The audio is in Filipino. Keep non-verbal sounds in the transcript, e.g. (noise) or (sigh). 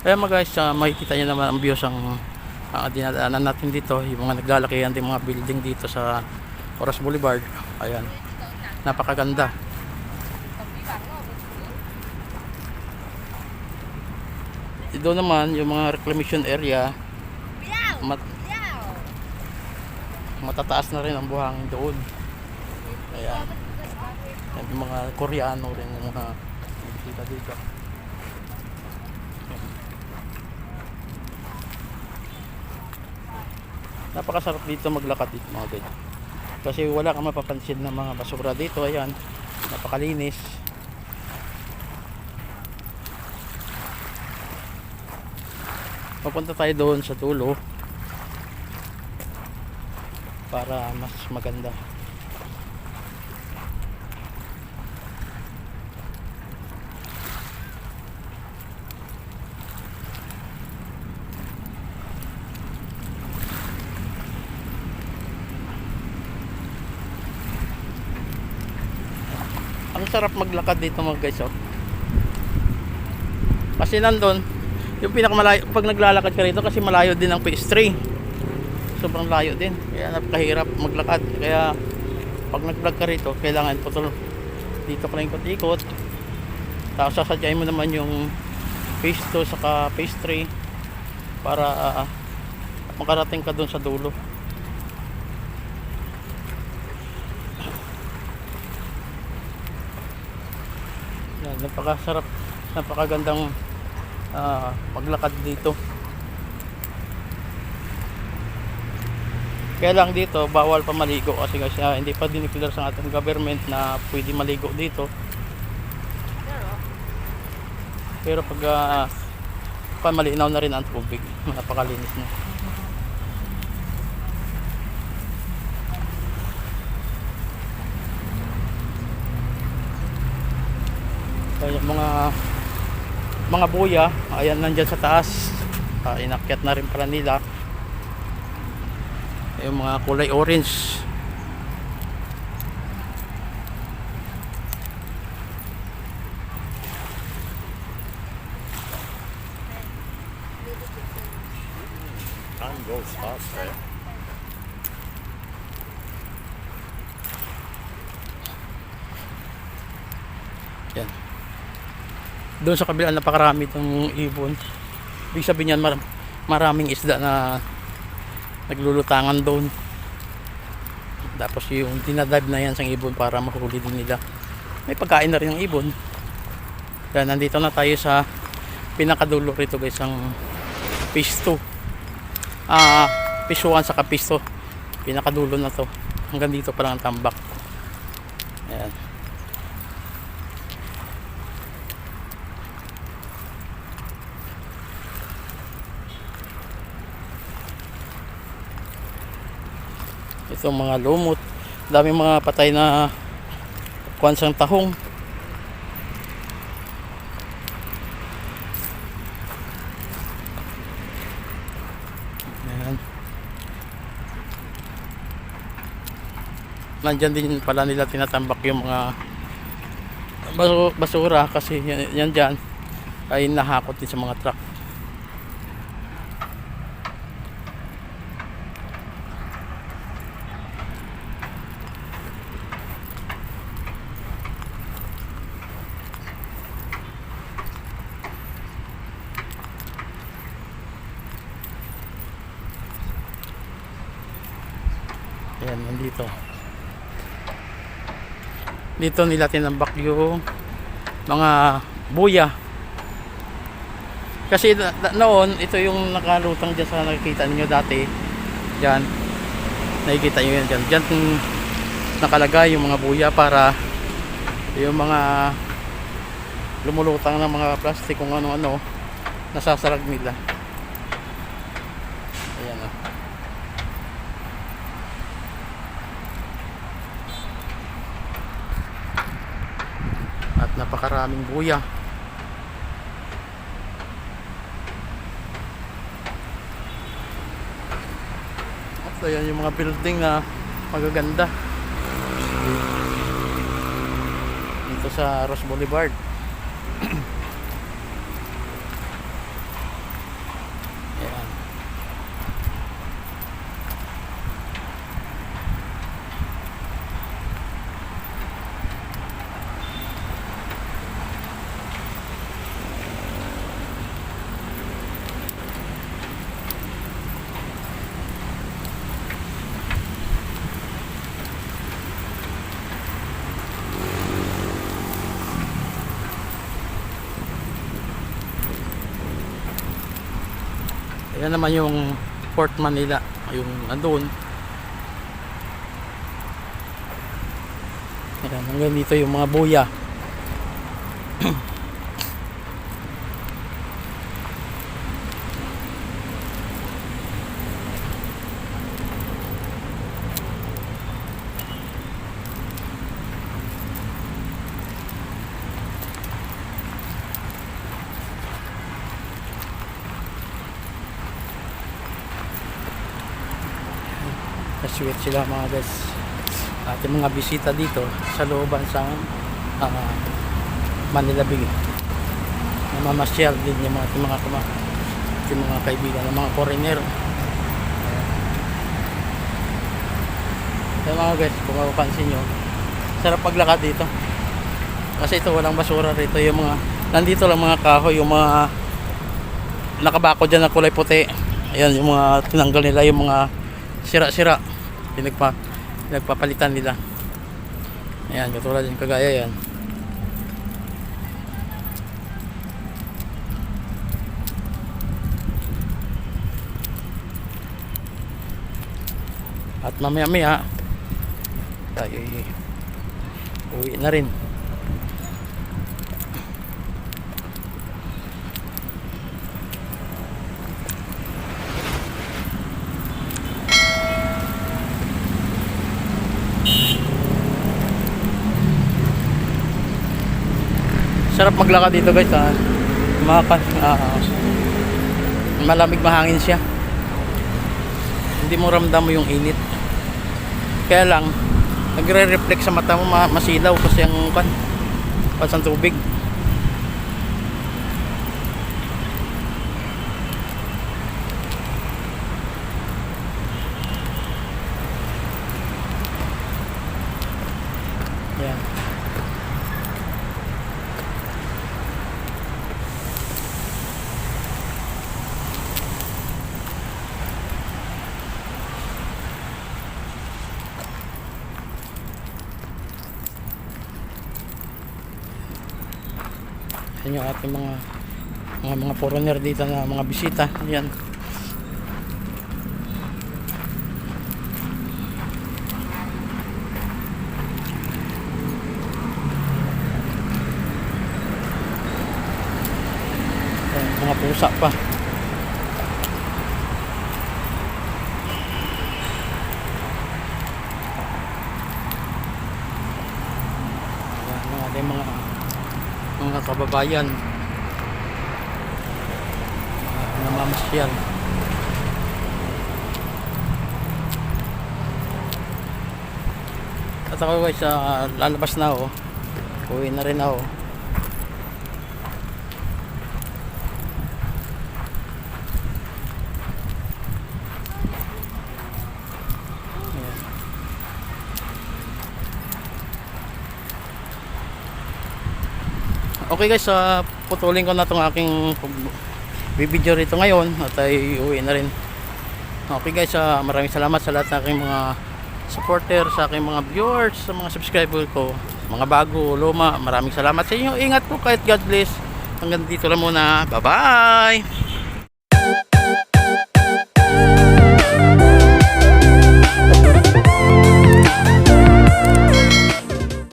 Kaya mga guys, uh, makikita nyo naman ang views ang uh, dinadaanan natin dito. Yung mga naglalakihan din mga building dito sa Oras Boulevard. Ayan. Napakaganda. Doon naman yung mga reclamation area mat matataas na rin ang buhangin doon. Ayan. Yan, yung mga Koreano rin yung mga nakikita dito. Napakasarap dito maglakad dito mga ganyan. Kasi wala kang mapapansin na mga basura dito. Ayan. Napakalinis. Papunta tayo doon sa dulo para mas maganda. Sarap maglakad dito mga guys oh. Kasi nandun, yung pinakamalayo, pag naglalakad ka rito kasi malayo din ang PS3. Sobrang layo din. Kaya napakahirap maglakad. Kaya pag nag-vlog ka rito, kailangan putol dito ka lang ikot-ikot. Tapos sasadyain mo naman yung phase 2 saka phase 3 para ah, makarating ka doon sa dulo. Napakasarap, napakagandang ah, maglakad dito. Kaya lang dito, bawal pa maligo kasi kasi ah, hindi pa dineclare sa ating government na pwede maligo dito. Pero pag uh, pa malinaw na rin ang tubig, napakalinis na. Kaya yung mga mga buya, ayan nandyan sa taas. Ah, inakyat na rin pala nila. Yung mga kulay orange. Time goes fast, eh? Yan. Doon sa kabila napakarami itong ibon. Ibig sabihin yan mar- maraming isda na naglulutangan doon. Tapos yung dinadive na yan sa ibon para mahuli din nila. May pagkain na rin ng ibon. Yan, nandito na tayo sa pinakadulo rito guys, ang 2. Ah, 1 sa 2. Pinakadulo na to. Hanggang dito pa lang ang tambak. Ayan. Itong mga lumot. Daming mga patay na kwansang tahong. Ayan. nandyan din pala nila tinatambak yung mga basu- basura kasi yan, yan dyan ay nahakot din sa mga truck Ayan, nandito. Dito nila tinambak yung mga buya. Kasi noon, ito yung nakalutang dyan sa nakikita ninyo dati. Diyan. Nakikita nyo yan dyan. Dyan nakalagay yung mga buya para yung mga lumulutang ng mga plastic kung ano-ano nasasarag nila. Ayan oh. o. at napakaraming buya. At ayan yung mga building na magaganda. Dito sa Ross Boulevard Yan naman yung Port Manila, yung nandun. Ayan, hanggang dito yung mga buya. (clears throat) Nasweet sila mga guys. At yung mga bisita dito sa looban sa ah, Manila Bay. Namamasyal din yung mga, yung mga, mga, yung mga kaibigan ng mga foreigner. Kaya mga guys, kung mapapansin nyo, sarap paglakad dito. Kasi ito walang basura rito. Yung mga, nandito lang mga kahoy, yung mga nakabako dyan na kulay puti. Ayan, yung mga tinanggal nila, yung mga sira-sira. Pinagpa, pinagpapalitan nila. Ayan, katulad yung kagaya yan. At mamaya maya tayo ay uwi na rin. Sarap maglakad dito guys ha. Maka, ah, malamig mahangin siya. Hindi mo ramdam mo yung init. Kaya lang, nagre-reflect sa mata mo ma- masilaw kasi ang kan pasang tubig. Yan. Yan yung ating mga mga mga foreigner dito na mga bisita. Yan. Mga pusa pa. Yan, mga ating mga mga kababayan uh, namamasyal. At ako guys ah, lalabas na ako. Uwi na rin ako Ayan. Okay guys, uh, putulin ko na itong aking bibidyo rito ngayon at ay uwi na rin. Okay guys, uh, maraming salamat sa lahat ng aking mga supporter, sa aking mga viewers, sa mga subscriber ko, mga bago, luma. Maraming salamat sa inyo. Ingat po kahit God bless. Hanggang dito lang muna. Bye-bye!